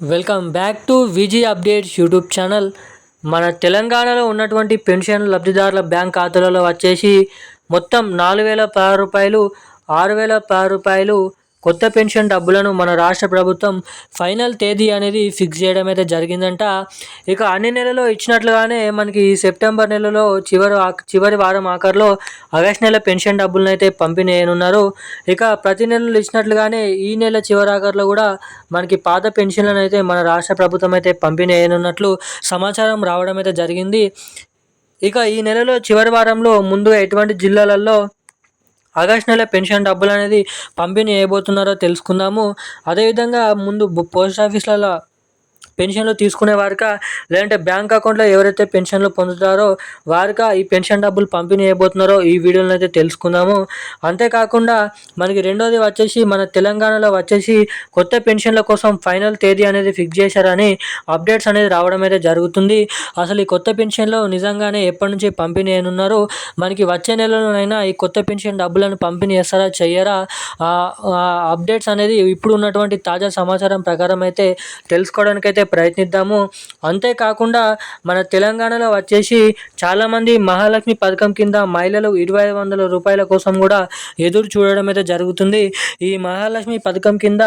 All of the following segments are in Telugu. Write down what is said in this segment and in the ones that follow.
Welcome back to Viji updates YouTube channel. మన తెలంగాణలో ఉన్నటువంటి పెన్షన్ లబ్ధిదారుల బ్యాంక్ ఖాతాలలో వచ్చేసి మొత్తం నాలుగు వేల పదహారు రూపాయలు ఆరు వేల పది రూపాయలు కొత్త పెన్షన్ డబ్బులను మన రాష్ట్ర ప్రభుత్వం ఫైనల్ తేదీ అనేది ఫిక్స్ చేయడం అయితే జరిగిందంట. ఇక అన్ని నెలలో ఇచ్చినట్లుగానే మనకి ఈ సెప్టెంబర్ నెలలో చివరి చివరి వారం ఆఖరిలో ఆగస్ట్ నెల పెన్షన్ డబ్బులను అయితే పంపిణీయనున్నారు. ఇక ప్రతి నెలలో ఇచ్చినట్లుగానే ఈ నెల చివరి ఆఖరిలో కూడా మనకి పాత పెన్షన్లను అయితే మన రాష్ట్ర ప్రభుత్వం అయితే పంపిణీయనున్నట్లు సమాచారం రావడం అయితే జరిగింది. ఇక ఈ నెలలో చివరి వారంలో ముందుగా ఎటువంటి జిల్లాలలో ఆగస్ట్ నెల పెన్షన్ డబ్బులు అనేది పంపిణీ చేయబోతున్నారో తెలుసుకుందాము. అదేవిధంగా ముందు పోస్ట్ ఆఫీస్లలో పెన్షన్లు తీసుకునే వారికా? లేదంటే బ్యాంక్ అకౌంట్లో ఎవరైతే పెన్షన్లు పొందుతారో వారికా ఈ పెన్షన్ డబ్బులు పంపిణీ చేయబోతున్నారో ఈ వీడియోలో అయితే తెలుసుకుందాము. అంతేకాకుండా మనకి రెండోది వచ్చేసి మన తెలంగాణలో వచ్చేసి కొత్త పెన్షన్ల కోసం ఫైనల్ తేదీ అనేది ఫిక్స్ చేశారని అప్డేట్స్ అనేది రావడం అయితే జరుగుతుంది. అసలు ఈ కొత్త పెన్షన్లో నిజంగానే ఎప్పటి నుంచి పంపిణీ అయినున్నారు మనకి వచ్చే నెలలోనైనా ఈ కొత్త పెన్షన్ డబ్బులను పంపిణీ చేస్తారా చెయ్యరా ఆ అప్డేట్స్ అనేది ఇప్పుడు ఉన్నటువంటి తాజా సమాచారం ప్రకారం అయితే తెలుసుకోవడానికి అయితే ప్రయత్నిద్దాము. అంతేకాకుండా మన తెలంగాణలో వచ్చేసి చాలామంది మహాలక్ష్మి పథకం కింద మహిళలు ఇరవై ఐదు వందల రూపాయల కోసం కూడా ఎదురు చూడడం అయితే జరుగుతుంది. ఈ మహాలక్ష్మి పథకం కింద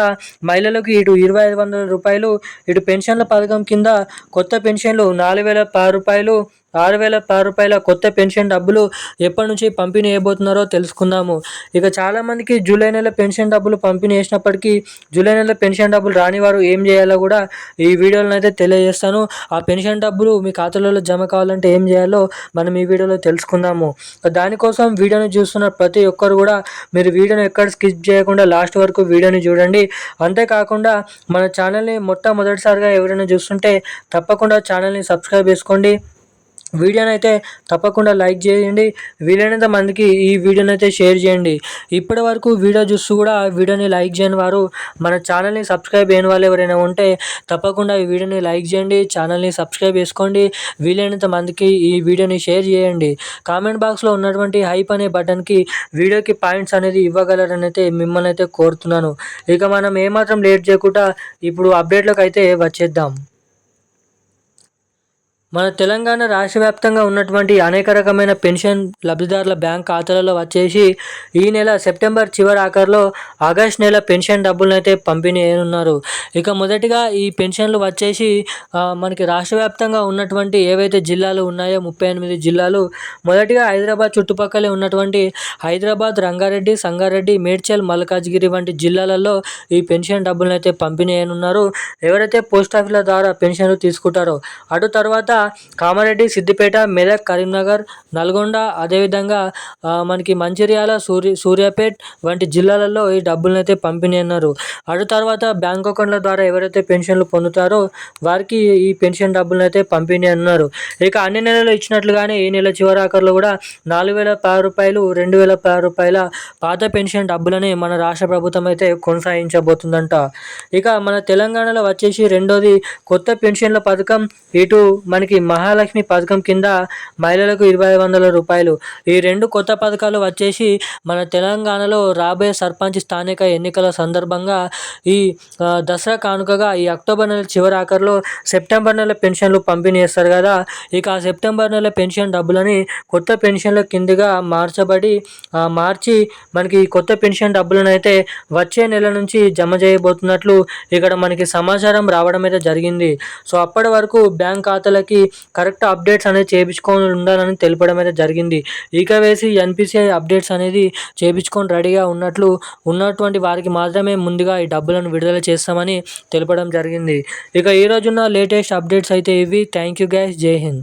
మహిళలకు ఇటు ఇరవై ఐదు వందల రూపాయలు ఇటు పెన్షన్ల పథకం కింద కొత్త పెన్షన్లు నాలుగు వేల పది రూపాయలు ఆరు వేల పది రూపాయల కొత్త పెన్షన్ డబ్బులు ఎప్పటి నుంచి పంపిణీ చేయబోతున్నారో తెలుసుకుందాము. ఇక చాలామందికి జూలై నెల పెన్షన్ డబ్బులు పంపిణీ చేసినప్పటికీ జూలై నెల పెన్షన్ డబ్బులు రాని వారు ఏం చేయాలో కూడా ఈ వీడియోలో అయితే తెలియజేస్తాను. ఆ పెన్షన్ డబ్బులు మీ ఖాతాలలో జమ కావాలంటే ఏం చేయాలో మనం ఈ వీడియోలో తెలుసుకుందాము. దానికోసం వీడియోని చూస్తున్న ప్రతి ఒక్కరు కూడా మీరు వీడియోని ఎక్కడ స్కిప్ చేయకుండా లాస్ట్ వరకు వీడియోని చూడండి. అంతేకాకుండా మన ఛానల్ని మొట్టమొదటిసారిగా ఎవరైనా చూస్తుంటే తప్పకుండా ఛానల్ని సబ్స్క్రైబ్ చేసుకోండి. వీడియోని అయితే తప్పకుండా లైక్ చేయండి. వీలైనంత మందికి ఈ వీడియోని అయితే షేర్ చేయండి. ఇప్పటి వరకు వీడియో చూస్తూ కూడా వీడియోని లైక్ చేయని వారు మన ఛానల్ని సబ్స్క్రైబ్ చేయని వాళ్ళు ఎవరైనా ఉంటే తప్పకుండా ఈ వీడియోని లైక్ చేయండి ఛానల్ని సబ్స్క్రైబ్ చేసుకోండి. వీలైనంత మందికి ఈ వీడియోని షేర్ చేయండి. కామెంట్ బాక్స్లో ఉన్నటువంటి హైప్ అనే బటన్కి వీడియోకి పాయింట్స్ అనేది ఇవ్వగలరని అయితే మిమ్మల్ని అయితే కోరుతున్నాను. ఇక మనం ఏమాత్రం లేట్ చేయకుండా ఇప్పుడు అప్డేట్లోకి అయితే వచ్చేద్దాం. మన తెలంగాణ రాష్ట్ర వ్యాప్తంగా ఉన్నటువంటి అనేక రకమైన పెన్షన్ లబ్ధిదారుల బ్యాంక్ ఖాతాలలో వచ్చేసి ఈ నెల సెప్టెంబర్ చివరి ఆఖరిలో ఆగస్ట్ నెల పెన్షన్ డబ్బులను అయితే పంపిణీ చేయనున్నారు. ఇక మొదటిగా ఈ పెన్షన్లు వచ్చేసి మనకి రాష్ట్ర వ్యాప్తంగా ఉన్నటువంటి ఏవైతే జిల్లాలు ఉన్నాయో ముప్పై ఎనిమిది జిల్లాలు మొదటిగా హైదరాబాద్ చుట్టుపక్కలే ఉన్నటువంటి హైదరాబాద్ రంగారెడ్డి సంగారెడ్డి మేడ్చల్ మల్కాజ్గిరి వంటి జిల్లాలలో ఈ పెన్షన్ డబ్బులను అయితే పంపిణీ చేయనున్నారు. ఎవరైతే పోస్ట్ ఆఫీసుల ద్వారా పెన్షన్లు తీసుకుంటారో అటు తర్వాత కామారెడ్డి సిద్దిపేట మెదక్ కరీంనగర్ నల్గొండ అదేవిధంగా మనకి మంచిర్యాల సూర్య సూర్యాపేట్ వంటి జిల్లాలలో ఈ డబ్బులను అయితే పంపిణీ అన్నారు అటు తర్వాత బ్యాంక్ అకౌంట్ల ద్వారా ఎవరైతే పెన్షన్లు పొందుతారో వారికి ఈ పెన్షన్ డబ్బులను అయితే పంపిణీ అన్నారు ఇక అన్ని నెలలు ఇచ్చినట్లుగానే ఈ నెల చివరి ఆఖరిలో కూడా నాలుగు వేల పది రూపాయలు రెండు వేల పది రూపాయల పాత పెన్షన్ డబ్బులని మన రాష్ట్ర ప్రభుత్వం అయితే కొనసాగించబోతుందంట. ఇక మన తెలంగాణలో వచ్చేసి రెండోది కొత్త పెన్షన్ల పథకం. ఇటు మనకి మహాలక్ష్మి పథకం కింద మహిళలకు ఇరవై వందల రూపాయలు. ఈ రెండు కొత్త పథకాలు వచ్చేసి మన తెలంగాణలో రాబోయే సర్పంచ్ స్థానిక ఎన్నికల సందర్భంగా ఈ దసరా కానుకగా ఈ అక్టోబర్ నెల చివరి ఆఖరిలో సెప్టెంబర్ నెల పెన్షన్లు పంపిణీ చేస్తారు కదా. ఇక ఆ సెప్టెంబర్ నెల పెన్షన్ డబ్బులని కొత్త పెన్షన్ల కిందగా మార్చబడి మార్చి మనకి ఈ కొత్త పెన్షన్ డబ్బులను అయితే వచ్చే నెల నుంచి జమ చేయబోతున్నట్లు ఇక్కడ మనకి సమాచారం రావడం అయితే జరిగింది. సో అప్పటి వరకు బ్యాంక్ ఖాతాలకి కరెక్ట్ అప్డేట్స్ అనేది చేయించుకొని ఉండాలని తెలపడం అయితే జరిగింది. ఇక వేసి ఎన్పిసిఐ అప్డేట్స్ అనేది చేయించుకొని రెడీగా ఉన్నట్లు ఉన్నటువంటి వారికి మాత్రమే ముందుగా ఈ డబ్బులను విడుదల చేస్తామని తెలపడం జరిగింది. ఇక ఈ రోజున్న లేటెస్ట్ అప్డేట్స్ అయితే ఇవి. Thank you guys. జై హింద్.